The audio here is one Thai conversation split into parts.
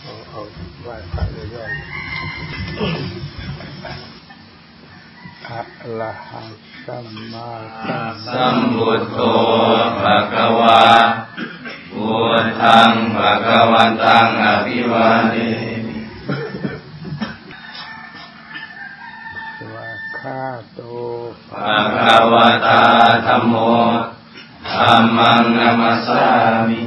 เอาเอาไหว้พระเรื่อยๆอะระหังสัมมาสัมสัมพุทโธภะคะวาพุทธังภะคะวันตังอภิวาเทมิวาคาโตภะคะวะตาธัมโมธัมมังนัมสสามิ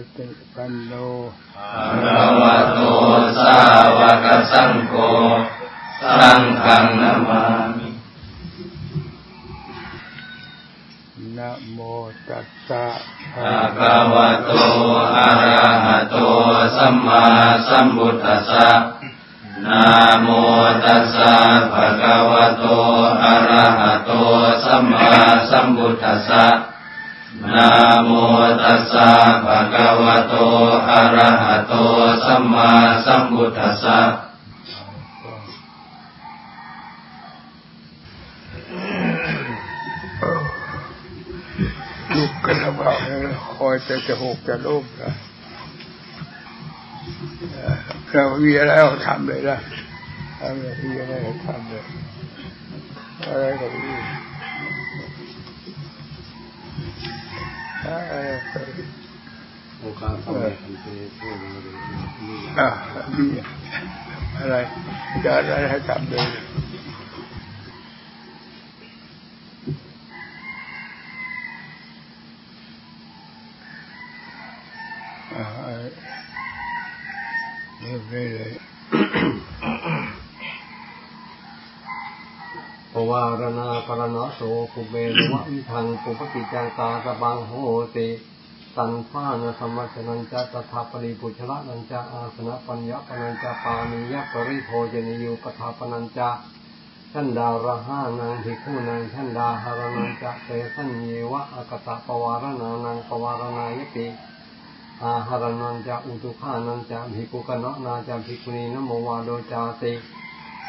สุปฏิปันโนภะคะวะโตสาวกสังโฆสังฆังนามามินะโมตัสสะภะคะวะโตอะระหะโตสัมมาสัมพุทธัสสะนะโมตัสสะภะคะวะโตอะระหะโตสัมมาสัมพุทธัสสะนะโม อะระหะโตสัมมาสัมพุทธัสสะลุกกันแล้วบอกคอยจะจะหกจะลุกนะเรามีอะไรเราทำเลยนะทำเลยมีอะไรเราทำเลยอะไรก็มีอะไรก็มี โอกาสทำให้คนเพูดมาเลยนี่อะมีอะไรจะอะไรให้ทำเลยอ่าเรียบร้อยเลยเพราะว่ารณากรณโสภูเบรวะวิทังปุปกิจังกาตะบังโหติ ตันฟ้านะธรรมชนันจะตถาปริปุชระนันจะอาสนะปัญญาปนันจะปานิยปริโภจนิยุปทาปนันจะท่านดาระห้านางภิกขุนางท่านดาหารนันจะเตสัญเยวะอากตะปวารณานางปวารณายติอาหารนันจะอุตุขานันจะภิกุกนะนาจะภิกุณีนโมวาโดจาติ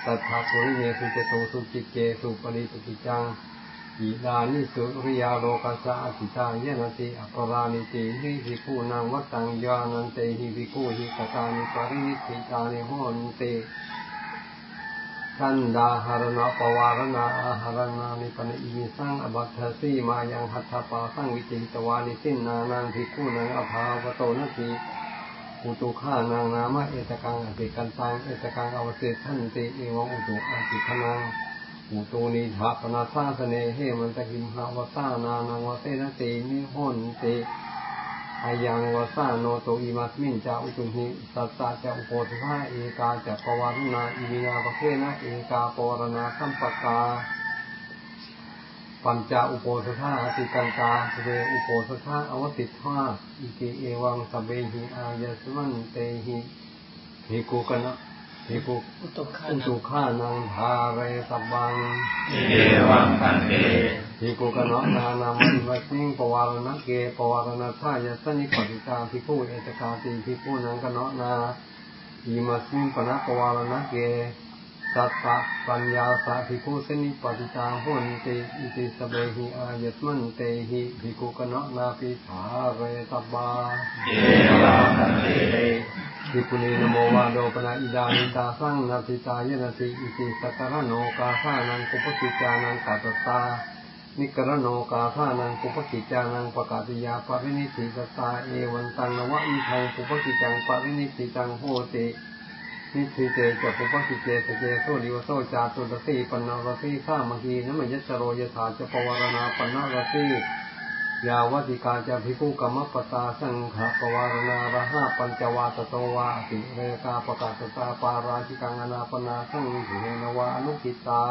ตัทธาปุริเยสุเจโตสุจิเกสุปริปติจัง อิดานิสุริยาโลกัสสะสิตาเยนติอัปรานิติหิภิกขุนางวัตังยานันเตหิภิกขุหิกตานิปรินิตานิโหนติขันดาหารณปวารณาอาหารนานิปนิอิมิสังอบัตถสีมายังหัตถปาสังวิจิตวานิสินนานังภิกขุนังอภาวโตนติอุตุขานางนามะเอตกังอติกันตังเอตกังอวเสทันติเอวังอุตุอติคนัง อุตุนิถาปนาสาสเนเหมันตะกิมหาวสานานังวเสนเตินิหนติอายังวสาโนโตอิมัสมินจาอุตุหิสัสสะจะอุโปสถาเอกาจะปวารณาอิมินาปะเคนะเอกาปวารณาสัมปกาปัญจอุโปสถาอติกันตาสเวอุโปสถาอวติทาอิติเอวังสเบหิอายสมันเตหิภิกุกนะ ภิกขุอุตุขานังภาเรตบังเอวังพันเตภิกขุกนะนานามิวัสมิงปวารณะเกปวารณะทายสนิปติตาภิกขุเอตกาติภิกขุนังกนะนาอิมัสมิงปนะปวารณะเกสัตตะปัญญาสาภิกขุสนิปติตาหุนติอิติสเบหิอายตมันเตหิภิกขุกนะนาปิภาเรตบาเอวังพันเต ภิกขุนีนโมวาโดปนาอิดานิตาสังนาทิตายนติอิติสักการโนกาสานังกุปกิจานังกัตตา นิกรโนกาสานังกุปกิจานังปกาติยาปรินิสิตตาเอวันตังนวะอิทังกุปกิจังปรินิสิตังโหตินิสิเตจะปุปสิเจสเจโสดิวโสจาตุรสีปนนารสีข้ามังคีนมยัสโรยถาจะปวารณาปนนารสี ยาวติกาจะภิกุกรรมปตาสังขะปวารณาระหะปัญจวาตโตวาติเรกาปกาตตาปาราชิกังอนาปนาสังหิเนนวาอนุกิตา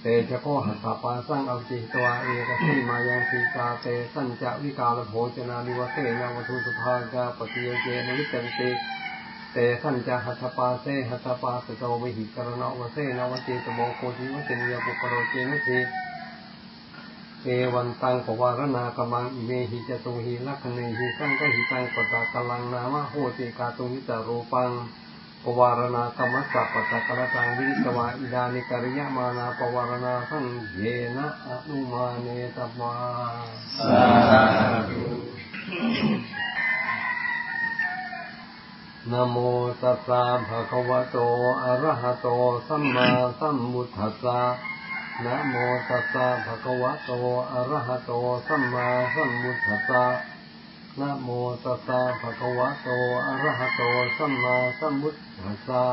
เตจะโคหัสสะปาสังอวจิตวาเอกสีมายังสีกาเตสัญจะวิกาลโภจนานิวเสนาวัตุสุภากาปฏิโยเจนวิจันติเตสัญจหัตถปาเสหัตถปาสโตวิหิกรณวเสนวเจตโมโคจิวเจนิยปุปโรเจนะที เอวันตังปวารณากมังอิเมหิจตุหิลักขเนหิสังกหิตังปตากลังนามะโหติกาตุหิตารูปังปปวารณากรรมสัพปะตะกระตังวิริสวาอิดานิกริยมานาปวารณาสังเยนะอนุมาเนตวาสาธุนะโมตัสสะภะคะวะโตอะระหะโตสัมมาสัมพุทธัสสะ นะโมตัสสะภะคะวะโต อะระหะโต สัมมาสัมพุทธัสสะนะโมตัสสะภะคะวะโต อะระหะโต สัมมาสัมพุทธัสสะ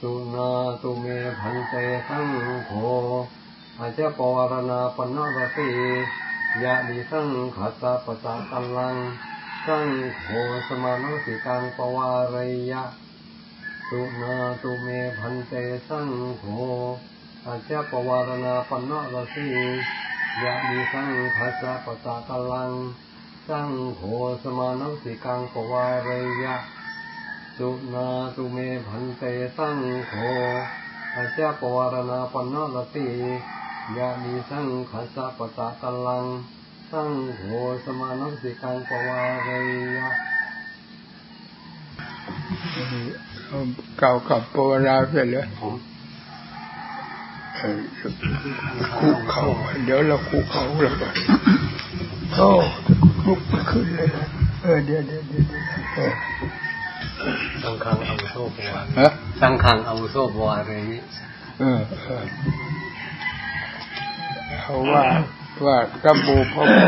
สุนาตุเมพันเตสังโฆอาจจะปวารณาปนรติยะดิสังขัสสะปะตะกัลลัง สังโฆสมานุสิกังปวารยะสุนาตุเมพันเตสังโฆ อาจจะปวารณาปนรสียะมีสังคัสสะปตะกลัง สังโฆสมานสิกังปวารยะ สุนาตุเมพันเตสังโฆอาจจะปวารณาปนรสียะมีสังคัสสะปตะกลัง สังโฆสมานสิกังปวารยะเก่ากับปวราเสร็จแล้วผมเออ คุกเขาเดี๋ยวเราคุกเขาแล้วกันโอ้ลุกขึ้นเลยนะเออเดี๋ยวเดี๋ยวเดี๋ยวเดี๋ยวเออสังฆังอาวุโสปวาฮะสังฆังอาวุโสปวารยะเออเออเขาว่าว่าดับบูพระโม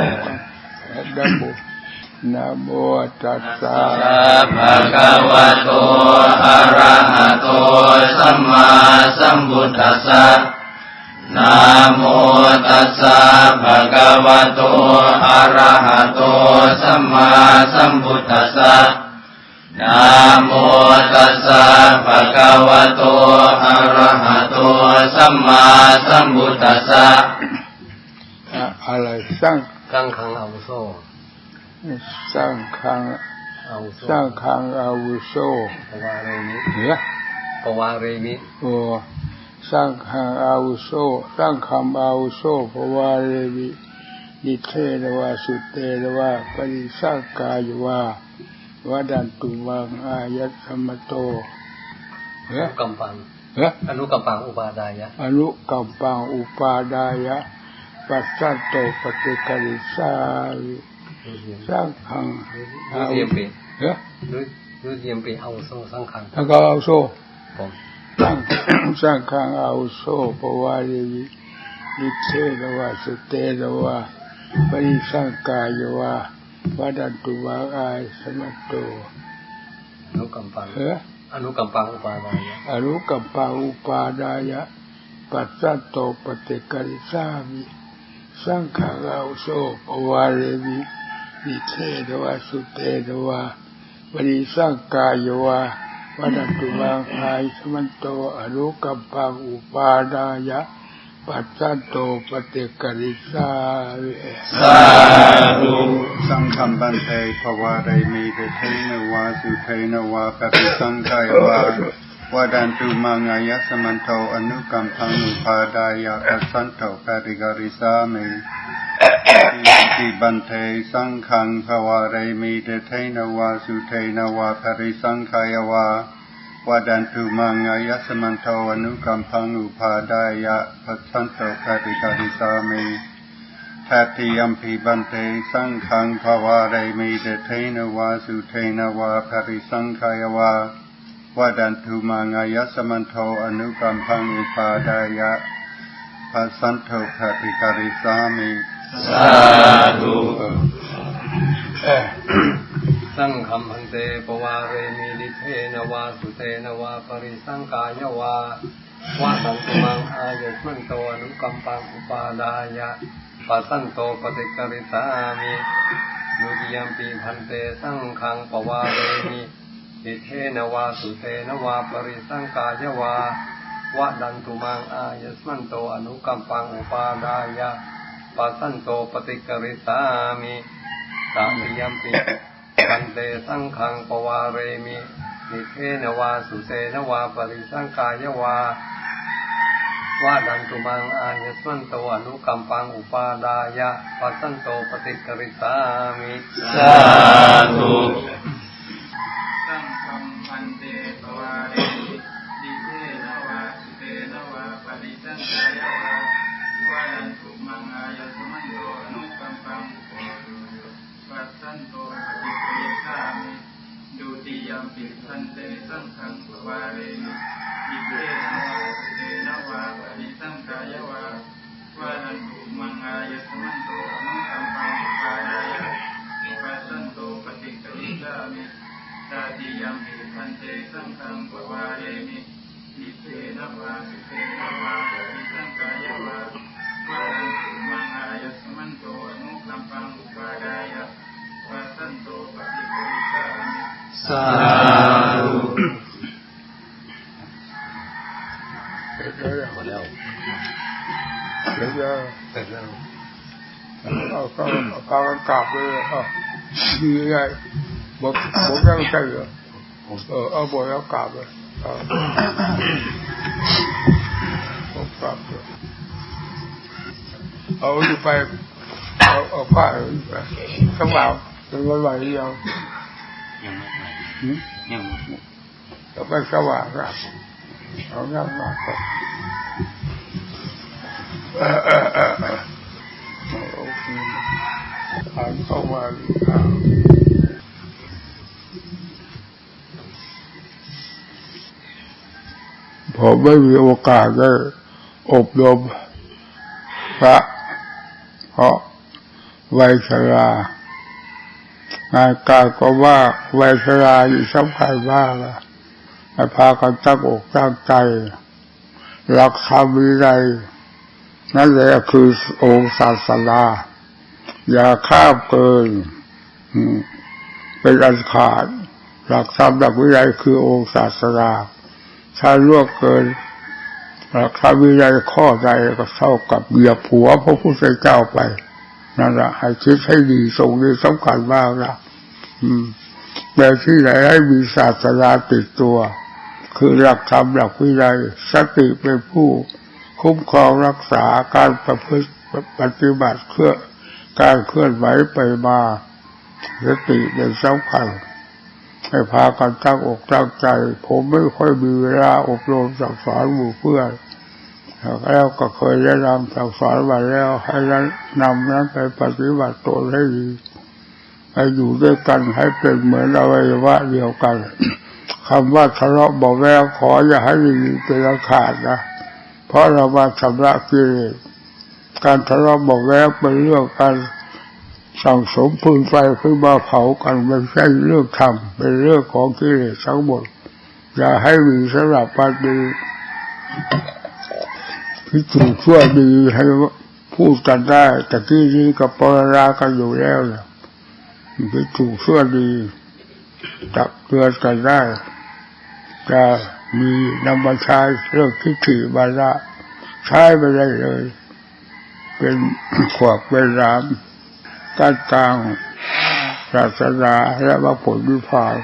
ดับบูนะโมตัสสะภะคะวะโต อะระหะโต สัมมาสัมพุทธัสสะ นะโมตัสสะภะคะวะโต อะระหะโต สัมมาสัมพุทธัสสะนะโมตัสสะภะคะวะโต อะระหะโต สัมมาสัมพุทธัสสะอะอะไรสร้างสังฆังอาวุโสสร้างคังอาวุโสสร้างคังอาวุโสปวารยะเหรอปวารยะโอ้ สร้างคังอาวุโสสร้างคำอาวุโสภวาเรวิดิเทนวาสุเตนวาปริสังกายวาวดันตุมังอายัตสมโตอเหรอนุกัมปังเหรออนุกัมปังอุปาดายะ อนุกัมปังอุปาดายะ ปัสสัตโตปฏิกริสาวิสร้างคังรุเทียมปีเหรอรุรุเทียมปีอาวุโสสังฆังแล้วก็อาวุโสผม สร้างสร้างคังอาวุโสภวาเรวินิเทนวาสุเตนวาปริสังกายวาวดันตุมังอายัตสมโตอนุกัมปังเหรออนุกัมปังอุปาดายะอรุกัปปาอุปาดายะ ปัสสัตโตปฏิกริสามิสังฆาราโสปวาเรวิวิเทนวาสุเตนวาปริสังกายวา วัดตุมังคายสมันโตอรุกัปปังอุปาดายะ ปัสสัตโตปฏิกริสามิสาธุสังฆัมบันเตภวารายมีเดเทนวาสุเทนวาปฏิสังขายวาวาดันตุมังายสมันโตอนุกัมพังอุปาดายะปัสสันโตปฏิกริสาเม ติบันเทสังฆังภวารมีเดเทนวาสุเทนวาปฏิสังขายวาวาดันตุมังอายสมันโตอนุกัมพังอุปาดายะปัสสันโตปฏิกริสามิทัติยมปีบันเตสังขังภวาไรมิเดเทนวาสุเทนวาภริสังขายวาวาดันตุมังอายสมันโทอนุกัมพังอุปาดายะปัสสันโทภติการิสามิ สาธุสังฆัมพันเตปวาเรมีลิเทนวาสุเทนวาปริสังกายวาวาสันตุมังอายุมันโตอนุกัมปังอุปาดายะปัสสันโตปฏิกริสามิดุติยมปีพันเตสังฆังปวาเรมีลิเทนวาสุเทนวาปริสังกายวาวะดันตุมังอายุมันโตอนุกัมปังอุปาดายะ ปัสสันโตปฏิกริสามิตามิยมปีปันเตสังขังปวาเรมินิเทนวาสุเตนวาปริสังกายวาวาดันตุมังอายสมันโตอนุกัมปังอุปาดายะปัสสันโตปฏิกริสามิสาธุ จิตทันเตสังขังสวาเรอิเตนะวาสเตนะวาปริสังกายวาวานันตุมังอายสมันโตมังสัมปังสุขายะนิปัสสันโตปฏิกริยามิตาติยัมหิทันเตสังขังสวาเรมิอิเตนะวาสเตนะวาปริสังกายวาวานันตุมังอายสมันโตมังสัมปังสุขายะ สาธุเสร็จแล้วหมดแล้วเสร็จแล้วเสร็จแล้วเอาเขาเอาเขากลับเลยเอาดีไงบอกบอกยังใช่เหรอเออเอาบอกแล้วกลับเลยเอาบอกกลับเลยเอาอยู่ไปเอาเอาผ้าไปข้างหลัง เป็นวันไหวยังยังไม่ไหืมยังไม่ไปแล้วไปสว่างนะเอานั่งมาก่อนเออเออเออโอเคทานเข้ามาอ่าผมไม่มีโอกาสได้อบรมพระเพราะไวยชรา งานกาก็ว่าวัยชราอยู่สำคัญมากนะให้พากันตั้งอกตั้งใจรักธรรมวินัยนั่นแหละคือองค์ศาสนา อย่าข้ามเกินเป็นอันขาด หลักธรรมหลักวินัยคือองค์ศาสนาถ้าล่วงเกินหลักธรรมวินัยข้อใดก็เท่ากับเหยียบหัวพระพุทธเจ้าไป นั่นแหละให้คิดให้ดีทรงนี้สำคัญมากนะอืมแต่ที่ไหนให้มีศาสนาติดตัว คือหลักธรรมหลักวินัยสติเป็นผู้ คุ้มครองรักษาการประพฤติปฏิบัติเคลื่อการเคลื่อนไหวไปมาสติเป็นสำคัญให้พากันตั้งอกตั้งใจ ผมไม่ค่อยมีเวลาอบรมสั่งสอนหมู่เพื่อน แล้วก็เคยแนะนำสั่งสอนมาแล้ว ให้นั้นนำนั้นไปปฏิบัติตนให้ดีให้อยู่ด้วยกันให้เป็นเหมือนอวัยวะเดียวกันคำว่าทะเลาะเบอกแววขออย่าให้มีเป็นขาดนะเพราะเรามาชำระกิเลสการทะเลาะเบอกแววเป็นเรื่องการสั่งสมพื้นไฟขึ้นมาเผากันไม่ใช่เรื่องธรรมเป็นเรื่องของกิเลสทั้งหมด อย่าให้มีสำหรับปฏิ พิจูจชั่วดีให้พูดกันได้แต่ที่นี้กับปรรากันอยู่แล้วเนี่ยพิจูจชั่วดีตักเตือนกันได้จะมีนำมาใช้เรื่องทิฏฐิบาระใช้ไปได้เลย เป็นขวากเป็นรามการกลางศาสนาและว่าผลวิพาก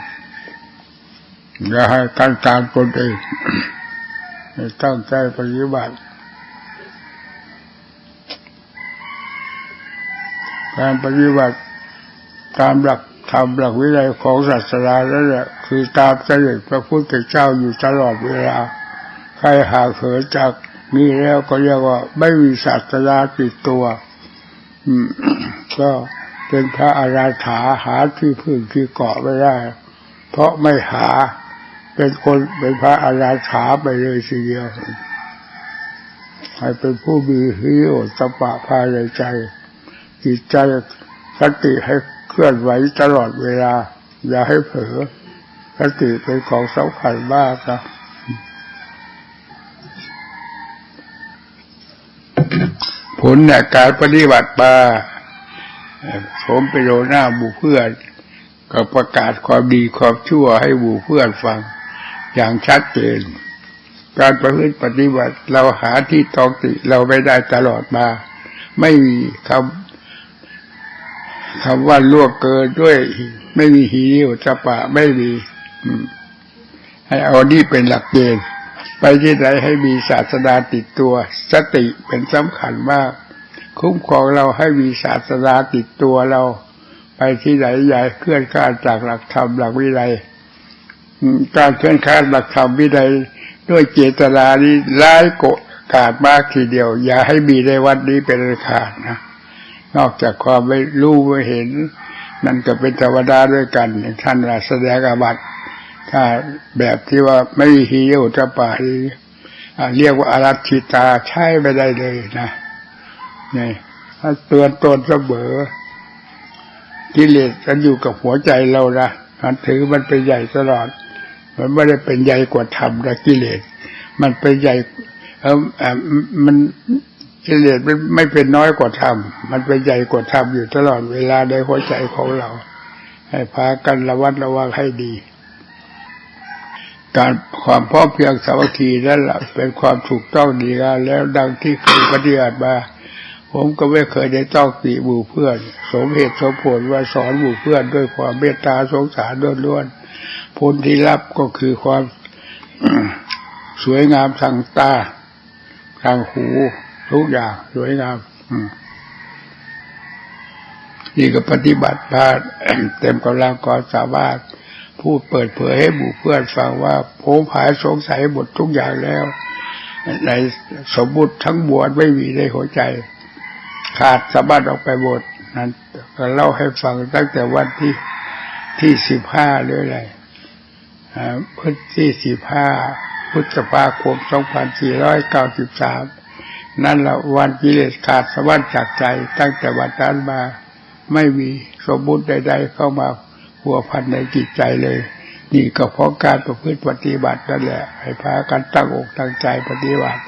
อย่าให้การกลางตนเองตั้งใจปฏิบัติ การปฏิบัติตามหลักธรรมหลักวินัยของศาสนาแล้วแหละคือตามเสด็จพระพุทธเจ้าอยู่ตลอดเวลา ใครหาเขินจากนี้แล้วก็เรียกว่าไม่มีศาสนาติดตัวก็เป็นพระอาราถาหาที่พึ่งที่เกาะไม่ได้ เพราะไม่หาเป็นคนเป็นพระอาราถาไปเลยทีเดียวให้เป็นผู้มีฮิโอตปะภายในใจ จิตใจสติให้เคลื่อนไหวตลอดเวลา อย่าให้เผลอสติเป็นของสำคัญมากนะผลเนี่ยการปฏิบัติมาผมไปโดนหน้าหมู่เพื่อน ก็ประกาศความดีความชั่วให้หมู่เพื่อนฟัง อย่างชัดเจน การประพฤติปฏิบัติเราหาที่ตองติเราไม่ได้ตลอดมา ไม่มีคำ คำว่าล่วงเกินด้วย ไม่มีหีริวสปะไม่มีให้เอานี่เป็นหลักเกณฑ์ไปที่ไหนให้มีศาสนาติดตัว สติเป็นสำคัญมาก คุ้มครองเราให้มีศาสนาติดตัวเรา ไปที่ไหนอย่าเคลื่อนข้าจากหลักธรรมหลักวินัยการเคลื่อนข้าหลักธรรมวินัยด้วยเจตนานี้ร้ายโกกาดมากทีเดียว อย่าให้มีในวัดนี้เป็นอันขาดนะ นอกจากความไม่รู้ไม่เห็น นั่นก็เป็นธรรมดาด้วยกัน ท่านแสดงอาบัติถ้าแบบที่ว่าไม่ฮีโอตปานีอ่าเรียกว่าอารัชิตาใช้ไม่ได้เลยนะนี่ถ้าเตือนตนเสมอกิเลสมันอยู่กับหัวใจเรานะมันถือมันเป็นใหญ่ตลอด มันไม่ได้เป็นใหญ่กว่าธรรมนะกิเลส มันเป็นใหญ่เออมัน กิเลสมันไม่เป็นน้อยกว่าธรรม มันเป็นใหญ่กว่าธรรมอยู่ตลอดเวลาในหัวใจของเรา ให้พากันระวัดระวังให้ดี การความพร้อมเพียงสามัคคีนั่นแหละเป็นความถูกต้องดีงาแล้วดังที่เคยปฏิบัติมาผมก็ไม่เคยได้ต้องตีหมู่เพื่อน สมเหตุสมผลว่าสอนหมู่เพื่อนด้วยความเมตตาสงสารล้วนๆผลที่รับก็คือความสวยงามทางตา ทางหู ทุกอย่างสวยงามนี่ก็ปฏิบัติมาเต็มกำลังความสามารถพูดเปิดเผยให้หมู่เพื่อนฟังว่าผมหายสงสัยหมดทุกอย่างแล้ว ในสมมุติทั้งมวลไม่มีในหัวใจ ขาดสะบัดออกไปหมดนั้นก็เล่าให้ฟังตั้งแต่วันที่ที่สิบห้าหรืออะไรพุทธที่สิบห้าพุทธภาคมสองพันสี่ร้อยเก้าสิบสาม นั่นละวันกิเลสขาดสะบัดจากใจ ตั้งแต่วันนั้นมาไม่มีสมมุติใด ๆ เข้ามาหัวพันในจิตใจเลย นี่ก็เพราะการประพฤติปฏิบัตินั่นแหละให้พากันตั้งอกตั้งใจปฏิบัติ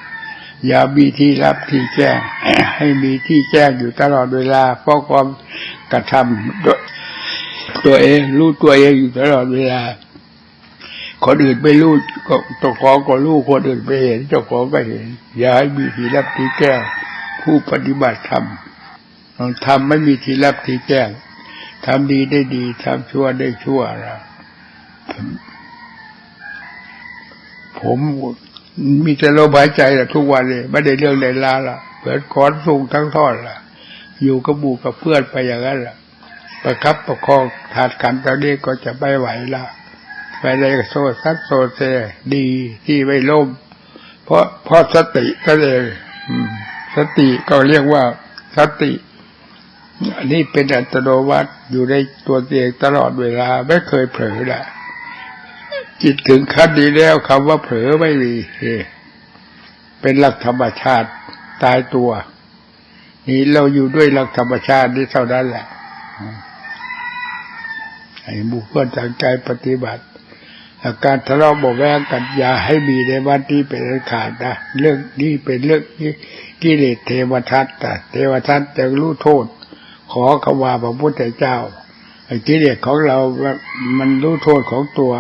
อย่ามีที่รับที่แจ้ง ให้มีที่แจ้งอยู่ตลอดเวลาเพราะความกระทำตัวเองรู้ตัวเองอยู่ตลอดเวลา คนอื่นไม่รู้ก็เจ้าของก็รู้คนอื่นไม่เห็น เจ้าของก็เห็น อย่าให้มีทีรับทีแจ้ผู้ปฏิบัติธรรมทำไม่มีทีรับทีแจ้ทำดีได้ดีทำชั่วได้ชั่วนะผมมีแต่ลมหายใจละทุกวันเลยไม่ได้เรื่องใดลาละเปิดคอนสูงทั้งทอดละอยู่กับบูกับเพื่อนไปอย่างนั้นละประคับประคองถาดกันตอนนี้ก็จะไม่ไหวละ ไปเลยโซซัดโซเซดีที่ไม่ล่ม เพราะเพราะสติก็เลยสติก็เรียกว่าสติอันนี้เป็นอัตโนมัติอยู่ในตัวเองตลอดเวลาไม่เคยเผลอแหละจิตถึงขั้นนี้แล้วคำว่าเผลอไม่มีเป็นหลักธรรมชาติตายตัว นี่เราอยู่ด้วยหลักธรรมชาตินี้เท่านั้นแหละให้บุคคลตั้งใจปฏิบัติ อาการทะเลาะเบอกแว้งกันอย่าให้มีในวันที่เป็นอันขาดนะเรื่องนี้เป็นเรื่องกิเลสเทวทัตแต่เทวทัตจะรู้โทษ ขอขว่าพระพุทธเจ้าไอ้กิเลสของเรา มันรู้โทษของตัว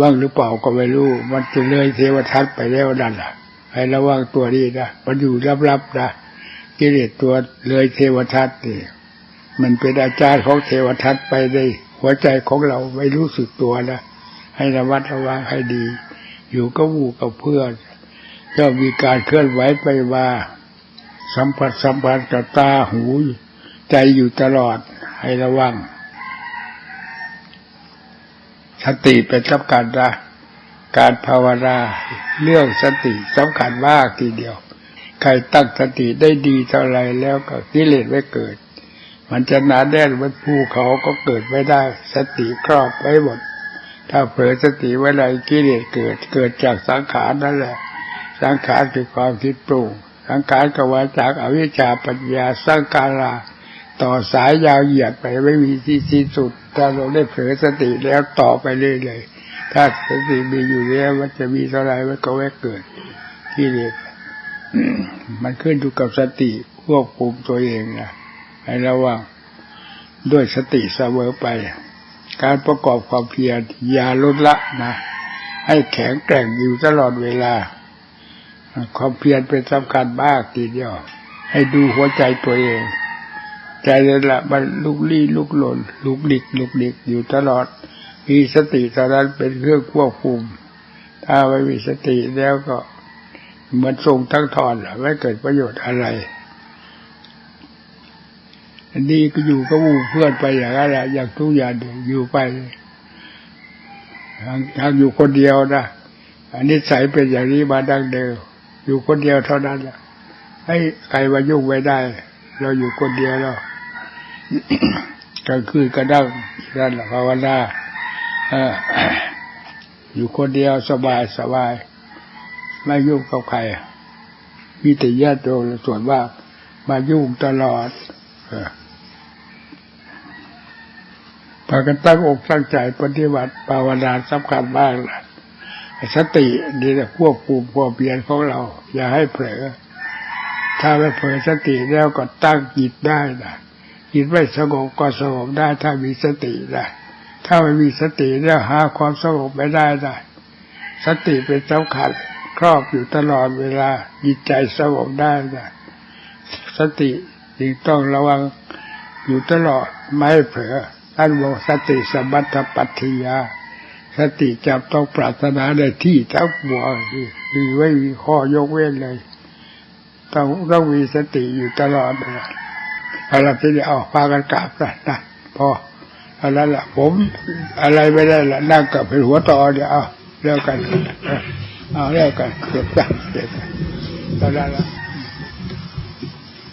ว่างหรือเปล่าก็ไม่รู้ มันจะเลยเทวทัตไปแล้วนั่นแหละให้ระวังตัวนี้นะมันอยู่ลับๆนะกิเลสตัวเลยเทวทัตนี่มันเป็นอาจารย์ของเทวทัตไปในหัวใจของเราไม่รู้สึกตัวนะ ให้ระมัดระวังให้ดี อยู่กับหมู่กับเพื่อนก็มีการเคลื่อนไหวไปมาสัมผัสสัมพันธ์กับตาหู ใจอยู่ตลอดให้ระวังสติเป็นสำคัญนะการภาวนาเรื่องสติสำคัญมากทีเดียว ใครตั้งสติได้ดีเท่าไรแล้วก็กิเลสไม่เกิด มันจะหนาแน่นเหมือนภูเขาก็เกิดไม่ได้ สติครอบไว้หมด ถ้าเผลอสติไว้ไรกิเลสเกิด เกิดจากสังขารนั่นแหละ สังขารคือความคิดปรุง สังขารก็ว่าจากอวิชชาปัญญาสร้างการลาต่อสายยาวเหยียดไปไม่มีที่สิ้นสุด ถ้าเราได้เผลอสติแล้วต่อไปเรื่อยๆถ้าสติมีอยู่แล้วมันจะมีเท่าไรมันก็ไม่เกิดกิเลสมันขึ้นอยู่กับสติควบคุมตัวเองนะให้ระวังด้วยสติเสมอไป การประกอบความเพียรอย่าลดละนะ ให้แข็งแกร่งอยู่ตลอดเวลา ความเพียรเป็นสำคัญมากทีเดียว ให้ดูหัวใจตัวเอง ใจนั่นละมันลุกลี้ลุกหล่นลุกดิกลุกดิกอยู่ตลอด มีสติเท่านั้นเป็นเครื่องควบคุม ถ้าไม่มีสติแล้วก็เหมือนทรงทั้งทอนไม่เกิดประโยชน์อะไร อันนี้ก็อยู่กับหมู่เพื่อนไปอย่างนั้นแหละอย่างทุกอย่างอยู่ไปทางทางอยู่คนเดียวนะอันนี้ใสเป็นอย่างนี้มาดังเดิมอยู่คนเดียวเท่านั้นแหละให้ใครมายุ่งไม่ได้ เราอยู่คนเดียวแล้วกลางคืนก็ดังนั่นแหละภาวนาอยู่คนเดียวสบายสบาย ไม่ยุ่งกับใครมีแต่ญาติโยมส่วนว่ามายุ่งตลอด พากันตั้งอกตั้งใจปฏิบัติภาวนาสำคัญมากนะสตินี่แหละควบคุมความเพียรของเรา อย่าให้เผลอ ถ้าไม่เผลอสติแล้วก็ตั้งจิตได้นะจิตไม่สงบก็สงบได้ถ้ามีสตินะถ้าไม่มีสติแล้วหาความสงบไม่ได้ได้สติเป็นสำคัญครอบอยู่ตลอดเวลาจิตใจสงบได้นะสติจึงต้องระวังอยู่ตลอดไม่ให้เผลอ ท่านบอกสติสมัติปัตถิยา สติจับต้องปรารถนาในที่ทั้งปวงคือไม่มีข้อยกเว้นเลย ต้องต้องมีสติอยู่ตลอดเลยเอาละทีนี้เอาพากันกราบนะนะพอเอาละละผมอะไรไม่ได้ละนั่งกับเป็นหัวต่อเดี๋ยวเอาเลิกกันเอาเลิกกันเก็บจ้ะเก็บเอาละละ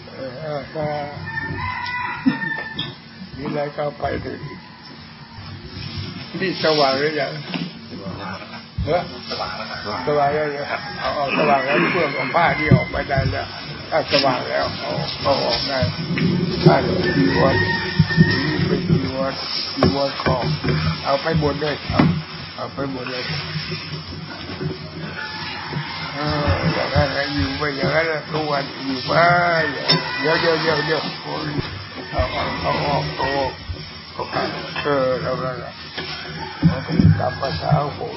เออ เออก็มีอะไรก็ไปเลยนี่สว่างหรือยังเออสว่างแล้วสว่างแล้วเอาเอาสว่างแล้วเพื่อนของผ้าที่ออกไปได้แล้วถ้าสว่างแล้วเอาเอาออกได้ถ้าดีวันนี่เป็นดีวันดีวันของเอาไปหมดเลยเอาเอาไปหมดเลยอย่างนั้นอยู่ไปอย่างนั้นทุกวันอยู่ไปเดี๋ยวเยวเดี๋ยวเยอ้ยเอาเอา เอาออกเอาออกเอาไปเออแล้วนั่นแหละเอาไปตามภาษาของผม